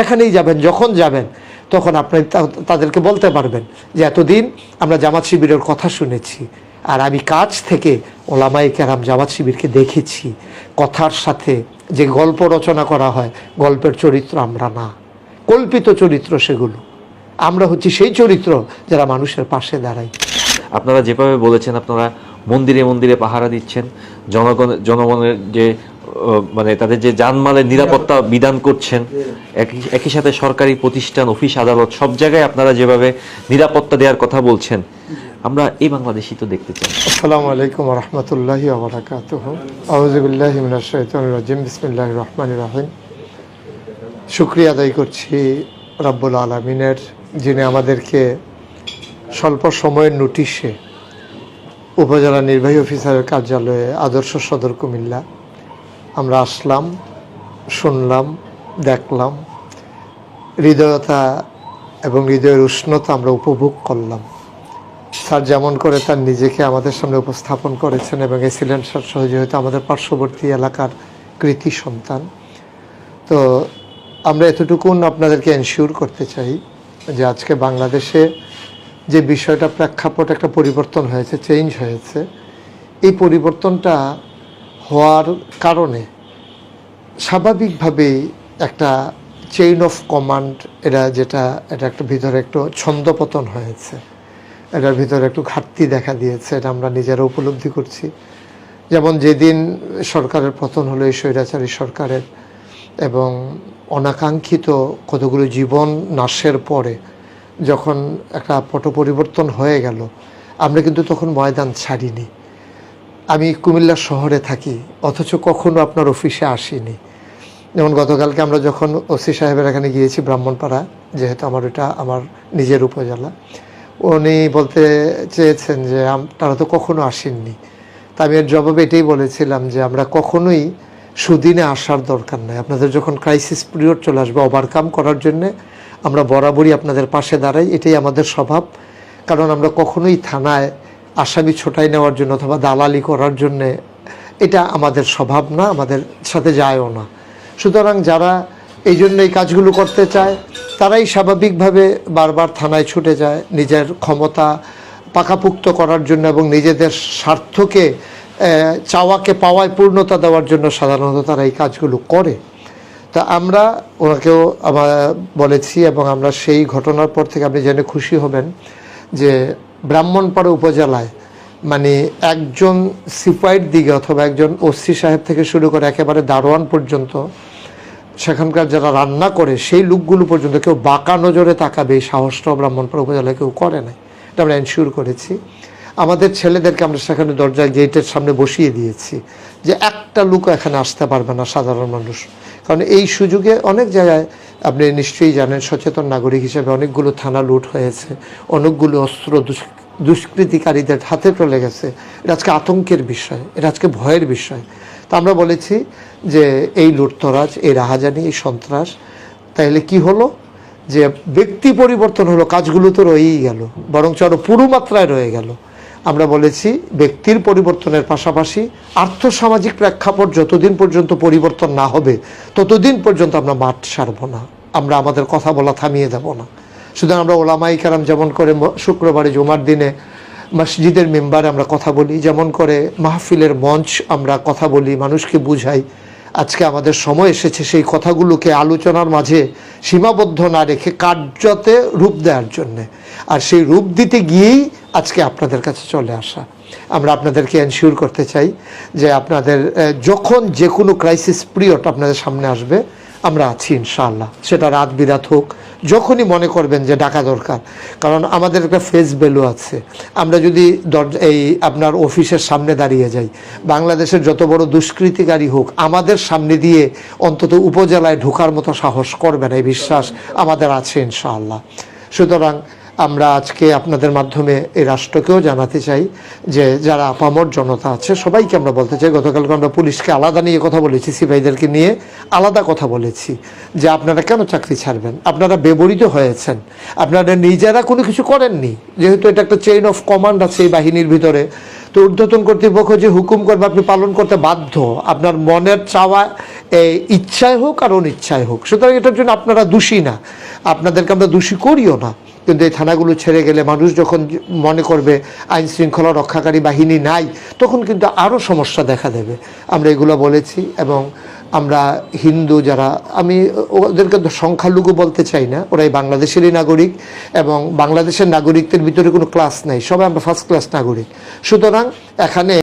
যেখানেই যাবেন, যখন যাবেন, তখন আপনি তাদেরকে বলতে পারবেন যে এতদিন আমরা জামাত শিবিরের কথা শুনেছি আর আমি কাজ থেকে ওলামাই কেরাম জামাত শিবিরকে দেখেছি। কথার সাথে যে গল্প রচনা করা হয়, গল্পের চরিত্র আমরা না। কল্পিত চরিত্র সেগুলো। আমরা হচ্ছি সেই চরিত্র যারা মানুষের পাশে দাঁড়াই আপনারা যেভাবে বলেছেন, আপনারা মন্দিরে মন্দিরে পাহারা দিচ্ছেন, জনগণ, জনগণের যে মানে তাদের যে জানমালের নিরাপত্তা বিধান করছেন একই সাথে সরকারি প্রতিষ্ঠান অফিস আদালত সব জায়গায় আপনারা যেভাবে নিরাপত্তা দেওয়ার কথা বলছেন আমরা এই বাংলাদেশই তো দেখতে চাই। আসসালামু আলাইকুম রহমতুল্লাহ আবরাকাত আউজবিল্লাহ রাজিম বিসমিল্লাহ রহমান রাহিম। শুক্রিয়া আদায় করছি রাব্বুল আলমিনের যিনি আমাদেরকে স্বল্প সময়ের নোটিশে উপজেলা নির্বাহী অফিসারের কার্যালয়ে আদর্শ সদর কুমিল্লা আমরা আসলাম, শুনলাম, দেখলাম। হৃদয়তা এবং হৃদয়ের উষ্ণতা আমরা উপভোগ করলাম। স্যার যেমন করে তার নিজেকে আমাদের সামনে উপস্থাপন করেছেন এবং এসিলেন্ট স্যার সহ যেহেতু আমাদের পার্শ্ববর্তী এলাকার কৃতি সন্তান। তো আমরা এতটুকুন আপনাদেরকে এনশিওর করতে চাই যে আজকে বাংলাদেশে যে বিষয়টা প্রেক্ষাপট একটা পরিবর্তন হয়েছে চেঞ্জ হয়েছে, এই পরিবর্তনটা হওয়ার কারণে স্বাভাবিকভাবেই একটা চেইন অফ কমান্ড এটা যেটা, এটা একটা ভিতরে একটু ছন্দপতন হয়েছে। এটার ভিতরে একটু ঘাটতি দেখা দিয়েছে, এটা আমরা নিজেরা উপলব্ধি করছি। যেমন যেদিন সরকারের পতন হলো এই স্বৈরাচারী সরকারের, এবং অনাকাঙ্ক্ষিত কতগুলো জীবন নাশের পরে যখন একটা পট পরিবর্তন হয়ে গেল, আমরা কিন্তু তখন ময়দান ছাড়িনি। আমি কুমিল্লা শহরে থাকি, অথচ কখনো আপনার অফিসে আসিনি। যেমন গতকালকে আমরা যখন ওসি সাহেবের এখানে গিয়েছি ব্রাহ্মণপাড়া, যেহেতু আমার এটা আমার নিজের উপজেলা, উনি বলতে চেয়েছেন যে তারা তো কখনো আসেননি। তা আমি এর জবাবে এটাই বলেছিলাম যে আমরা কখনোই সুদিনে আসার দরকার নাই। আপনাদের যখন ক্রাইসিস পিরিয়ড চলে আসবে ওভারকাম করার জন্যে আমরা বরাবরই আপনাদের পাশে দাঁড়াই, এটাই আমাদের স্বভাব। কারণ আমরা কখনোই থানায় আসামি ছোটাই নেওয়ার জন্য অথবা দালালি করার জন্যে, এটা আমাদের স্বভাব না, আমাদের সাথে যায়ও না। সুতরাং যারা এই জন্য এই কাজগুলো করতে চায়, তারাই স্বাভাবিকভাবে বারবার থানায় ছুটে যায়, নিজের ক্ষমতা পাকাপুক্ত করার জন্য এবং নিজেদের স্বার্থকে চাওয়াকে, পাওয়ায় পূর্ণতা দেওয়ার জন্য সাধারণত তারা এই কাজগুলো করে। তা আমরা ওনাকেও আমার বলেছি এবং আমরা সেই ঘটনার পর থেকে আপনি জেনে খুশি হবেন যে ব্রাহ্মণপাড়া উপজেলায় মানে একজন সিপাইয়ের দিকে অথবা একজন ওসি সাহেব থেকে শুরু করে একেবারে দারোয়ান পর্যন্ত, সেখানকার যারা রান্না করে, সেই লোকগুলো পর্যন্ত কেউ বাঁকা নজরে তাকাবে, এই সাহসটাও ব্রাহ্মণপাড়া উপজেলায় কেউ করে নাই। এটা আমরা এনশিওর করেছি। আমাদের ছেলেদেরকে আমরা সেখানে দরজায় গেটের সামনে বসিয়ে দিয়েছি যে একটা লোক এখানে আসতে পারবে না সাধারণ মানুষ। কারণ এই সুযোগে অনেক জায়গায় আপনি নিশ্চয়ই জানেন, সচেতন নাগরিক হিসেবে অনেকগুলো থানা লুট হয়েছে, অনেকগুলো অস্ত্র দুষ্কৃতিকারীদের হাতে চলে গেছে। এটা আজকে আতঙ্কের বিষয়, এটা আজকে ভয়ের বিষয়। তা আমরা বলেছি যে এই লুটতরাজ, এই রাহাজানি, এই সন্ত্রাস তাহলে কি হলো? যে ব্যক্তি পরিবর্তন হলো, কাজগুলো তো রয়েই গেল, বরঞ্চ আরও পুরো মাত্রায় রয়ে গেল। আমরা বলেছি ব্যক্তির পরিবর্তনের পাশাপাশি আর্থসামাজিক প্রেক্ষাপট যতদিন পর্যন্ত পরিবর্তন না হবে, ততদিন পর্যন্ত আমরা মাঠ সারব না। আমরা আমাদের কথা বলা থামিয়ে দেব না। সুতরাং আমরা ওলামাই কারাম যেমন করে শুক্রবারে জুমার দিনে মসজিদের মেম্বারে আমরা কথা বলি, যেমন করে মাহফিলের মঞ্চ আমরা কথা বলি, মানুষকে বুঝাই। আজকে আমাদের সময় এসেছে সেই কথাগুলোকে আলোচনার মাঝে সীমাবদ্ধ না রেখে কার্যতে রূপ দেওয়ার জন্যে। আর সেই রূপ দিতে গিয়েই আজকে আপনাদের কাছে চলে আসা। আমরা আপনাদেরকে এনশিওর করতে চাই যে আপনাদের যখন যে কোনো ক্রাইসিস পিরিয়ড আপনাদের সামনে আসবে, আমরা আছি ইনশাআল্লাহ। সেটা রাত বিরাত হোক, যখনই মনে করবেন যে ডাকা দরকার। কারণ আমাদের একটা ফেস ভ্যালু আছে। আমরা যদি এই আপনার অফিসের সামনে দাঁড়িয়ে যাই, বাংলাদেশের যত বড় দুষ্কৃতিকারী হোক, আমাদের সামনে দিয়ে অন্তত উপজেলায় ঢোকার মতো সাহস করবে না, এই বিশ্বাস আমাদের আছে ইনশাআল্লাহ। সুতরাং আমরা আজকে আপনাদের মাধ্যমে এই রাষ্ট্রকেও জানাতে চাই যে যারা আপামর জনতা আছে, সবাইকে আমরা বলতে চাই, গতকালকে আমরা পুলিশকে আলাদা নিয়ে কথা বলেছি, সিপাহীদেরকে নিয়ে আলাদা কথা বলেছি যে আপনারা কেন চাকরি ছাড়বেন? আপনারা ব্যবহৃত হয়েছেন। আপনারা নিজেরা কোনো কিছু করেননি। যেহেতু এটা একটা চেইন অফ কমান্ড আছে এই বাহিনীর ভিতরে। তো ঊর্ধ্বতন কর্তৃপক্ষ যে হুকুম করবে, আপনি পালন করতে বাধ্য। আপনার মনের চাওয়া এই ইচ্ছায় হোক আর অনিচ্ছায় হোক। সুতরাং এটার জন্য আপনারা দোষী না। আপনাদেরকে আমরা দোষী করিও না। কিন্তু এই থানাগুলো ছেড়ে গেলে মানুষ যখন মনে করবে আইন শৃঙ্খলা রক্ষাকারী বাহিনী নাই, তখন কিন্তু আরও সমস্যা দেখা দেবে। আমরা এগুলো বলেছি এবং আমরা হিন্দু যারা, আমি ওদেরকে সংখ্যালঘু বলতে চাই না, ওরাই বাংলাদেশেরই নাগরিক এবং বাংলাদেশের নাগরিকদের ভিতরে কোনো ক্লাস নেই, সবাই আমরা ফার্স্ট ক্লাস নাগরিক। সুতরাং এখানে